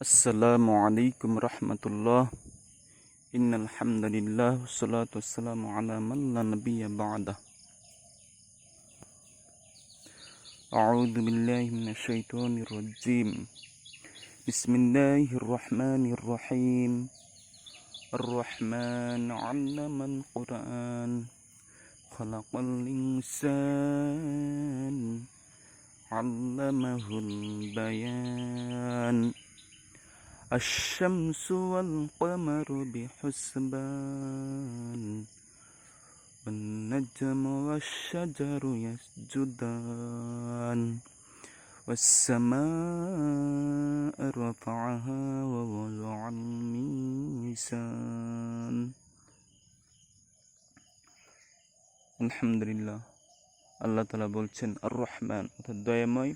السلام عليكم ورحمة الله. إن الحمد لله والصلاة والسلام على من لا نبي بعده. أعوذ بالله من الشيطان الرجيم. بسم الله الرحمن الرحيم. الرحمن علم القرآن. خلق الإنسان. علمه البيان. الشمس والقمر بحسبان والنجم والشجر يسجدان والسماء رفعها ووضع الميزان আলহামদুলিল্লাহ আল্লাহ তালা বলছেন আর রহমান অর্থাৎ দয়াময়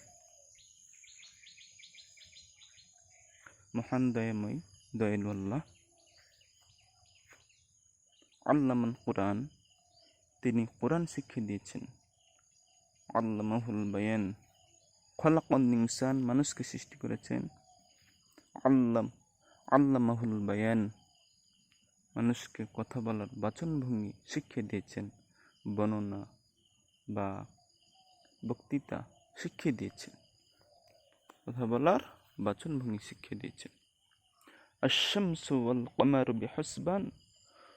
মহান দয়াময় দয়ালু আল্লাহ আল্লামান কোরআন, তিনি কোরআন শিক্ষা দিয়েছেন। আল্লামাহুল বায়ান, খলাকল ইনসান মানুষকে সৃষ্টি করেছেন। আল্লাম, আল্লামাহুল বায়ান, মানুষকে কথা বলার বাচনভঙ্গি শিক্ষা দিয়েছেন, বর্ণনা বা বক্তৃতা শিক্ষা দিয়েছেন। কথা বলার বাচনভঙ্গি শিখিয়ে দিয়েছেন আশামসুল কমার বেহসবান,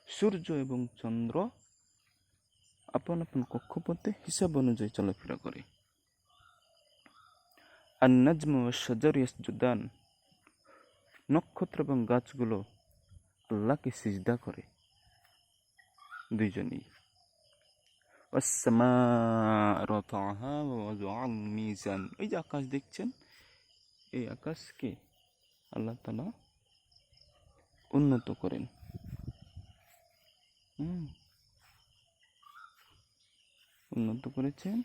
সূর্য এবং চন্দ্র আপন আপন কক্ষপথে হিসাব অনুযায়ী চলাফেরা করে। আর নাজম ও সজার ইয়াসজুদান, নক্ষত্র এবং গাছগুলো আল্লাহকে সিজদা করে। দুইজনই। ওই যে আকাশ দেখছেন? এই আকাশকে আল্লাহ তালা উন্নত করেন। উন্নত করেছেন।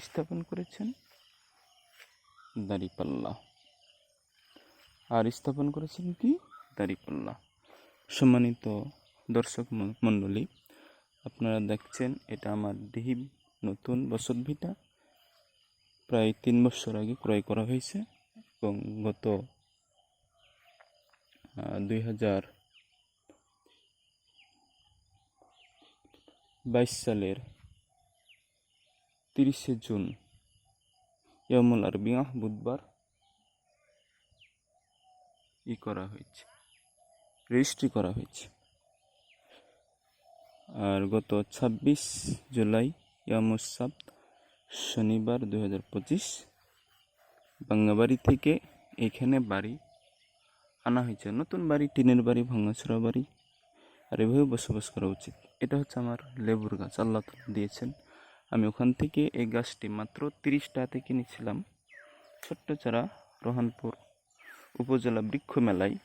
স্থাপন করেছেন দাড়িপাল্লা। আর স্থাপন করেছেন কি? দাড়িপাল্লা। সম্মানিত দর্শক মণ্ডলী, আপনারা দেখছেন এটা আমার ডিহিব নতুন বসত ভিটা প্রায় তিন বছর আগে ক্রয় করা হয়েছে এবং গত দুই হাজার বাইশ সালের তিরিশে জুন, ইয়ামুল আরবিয়া বুধবার ই করা হয়েছে, রেজিস্ট্রি করা হয়েছে। আর গত ছাব্বিশ জুলাই ইয়ামুসাব শনিবার দু হাজার পঁচিশ, বাঙ্গাবাড়ি থেকে এখানে বাড়ি। আনা হয়েছে নতুন বাড়ি, টিনের বাড়ি ভাঙাচোরা বাড়ি। আর এভাবে বসবাস করা উচিত। এটা হচ্ছে আমার লেবুর গাছ, আল্লাহ তাআলা দিয়েছেন। আমি ওখান থেকে এই গাছটি মাত্র তিরিশ টাকাতে কিনেছিলাম। ছোট্ট চারা, রোহানপুর উপজেলা বৃক্ষ মেলায়।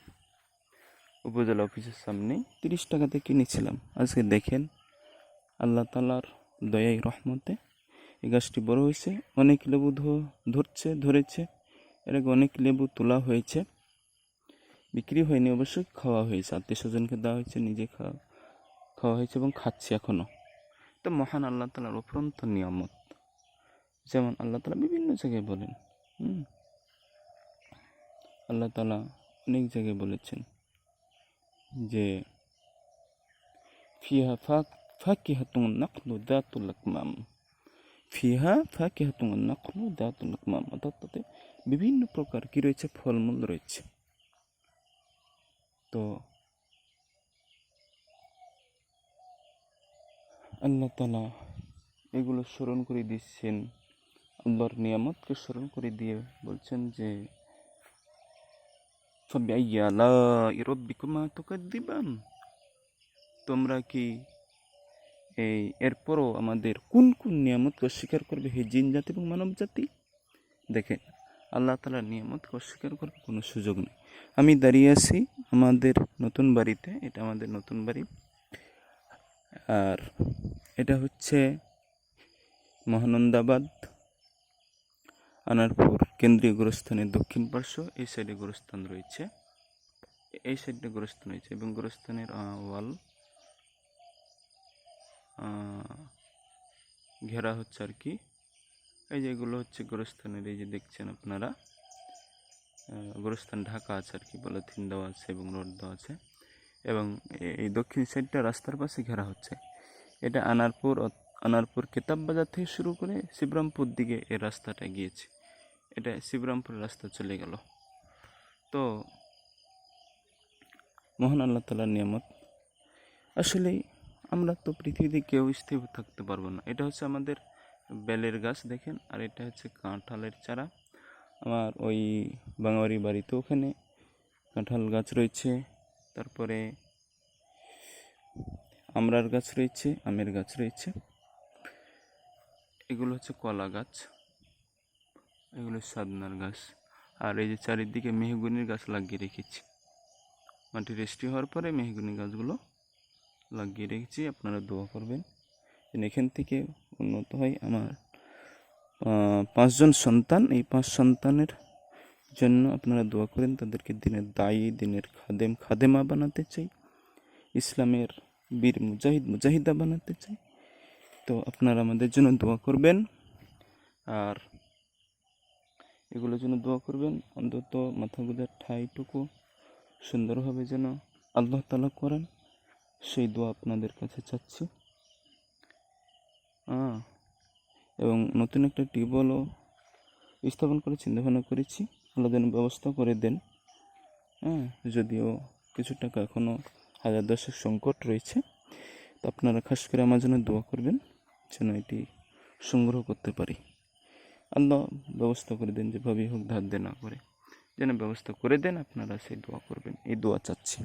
উপজেলা অফিসের সামনে তিরিশ টাকাতে কিনেছিলাম। আজকে দেখেন, আল্লাহ তালার দয়াই রহমতে এই গাছটি বড় হয়েছে, অনেক লেবু ধরছে, ধরেছে। এর আগে অনেক লেবু তোলা হয়েছে। বিক্রি হয়নি অবশ্যই খাওয়া হয়েছে। আত্মীয় স্বজনকে দেওয়া হয়েছে, নিজে খাওয়া খাওয়া হয়েছে এবং খাচ্ছি এখনও তো মহান আল্লাহ তালার অপরন্ত নিয়ামত। যেমন আল্লাহ তালা বিভিন্ন জায়গায় বলেন, হুম? আল্লাহ তালা অনেক জায়গায় বলেছেন যে, ফিহা ফাক ফাকিহাতুন নাকলু দাতুল আকমাম। ফিহা ফাঁকে হাতুমল নাকল, দাতুল নাকমাম অর্থাৎ তাতে বিভিন্ন প্রকার কি রয়েছে? ফলমূল রয়েছে। তো আল্লাহ তালা এগুলো স্মরণ করে দিচ্ছেন। আল্লাহর নিয়ামতকে স্মরণ করে দিয়ে বলছেন যে তোকে তোমরা কি এই এরপরও আমাদের কোন কোন নিয়ামতকে অস্বীকার করবে? হে জিন জাতি এবং মানব জাতি? দেখেন, আল্লাহ তালার নিয়ামতকে অস্বীকার করবে কোনো সুযোগ নেই। আমি দাঁড়িয়ে আছি আমাদের নতুন বাড়িতে, এটা আমাদের নতুন বাড়ি। আর এটা হচ্ছে মহানন্দাবাদ, আনারপুর কেন্দ্রীয় গোরস্থানের দক্ষিণ পার্শ্ব, এই সাইডে গোরস্থান রয়েছে। এই সাইডে গোরস্থান রয়েছে এবং গোরস্থানের ওয়াল ঘেরা হচ্ছে আর কি। এই যে এগুলো হচ্ছে গোরস্থানের, এই যে দেখছেন আপনারা গোরস্থান ঢাকা আছে আর কি পলিথিন দেওয়া আছে এবং রোড দেওয়া আছে। এবং এই দক্ষিণ সাইডটা রাস্তার পাশে ঘেরা হচ্ছে। এটা আনারপুর আনারপুর কেতাব বাজার থেকে শুরু করে শিবরামপুর দিকে এই রাস্তাটা গিয়েছে। এটা শিবরামপুর রাস্তা চলে গেল। তো মহান আল্লাহ তালার নিয়ামত। আসলে আমরা তো পৃথিবীতে কেউ স্থির থাকতে পারব না। এটা হচ্ছে আমাদের বেলের গাছ, দেখেন। আর এটা হচ্ছে কাঁঠালের চারা। আমার ওই বাঙালি বাড়িতে ওখানে কাঁঠাল গাছ রয়েছে। তারপরে আমরার গাছ রয়েছে, আমের গাছ রয়েছে। এগুলো হচ্ছে কলা গাছ। এগুলো সাদনার গাছ। আর এই যে চারিদিকে মেহগুনির গাছ লাগিয়ে রেখেছি। মাটি রেস্টি হওয়ার পরে মেহগুনি গাছগুলো লাগিয়ে রেখেছি, আপনারা দোয়া করবেন। এখান থেকে উন্নত হয় আমার পাঁচজন সন্তান, এই পাঁচ সন্তানের জন্য আপনারা দোয়া করেন, তাদেরকে দিনের দায়ী, দিনের খাদেম, খাদেমা বানাতে চাই, ইসলামের বীর মুজাহিদ, মুজাহিদা বানাতে চাই। তো আপনারা আমাদের জন্য দোয়া করবেন, আর এগুলোর জন্য দোয়া করবেন, অন্তত মাথা গোজার ঠাইটুকু সুন্দরভাবে যেন আল্লাহ তালা করেন। সেই দোয়া আপনাদের কাছে চাচ্ছি। এবং নতুন একটা টিউবওয়েলও স্থাপন করে, চিন্তাভাবনা করেছি। আল্লাহ যেন ব্যবস্থা করে দেন। হ্যাঁ যদিও কিছু টাকা এখনও হাজার দশেক সংকট রয়েছে। তো আপনারা খাস করে আমার জন্য দোয়া করবেন, যেন এটি সংগ্রহ করতে পারি। আল্লাহ ব্যবস্থা করে দেন, যেভাবেই হোক ধার দে না করে। যেন ব্যবস্থা করে দেন, আপনারা সেই দোয়া করবেন। এই দোয়া চাচ্ছি।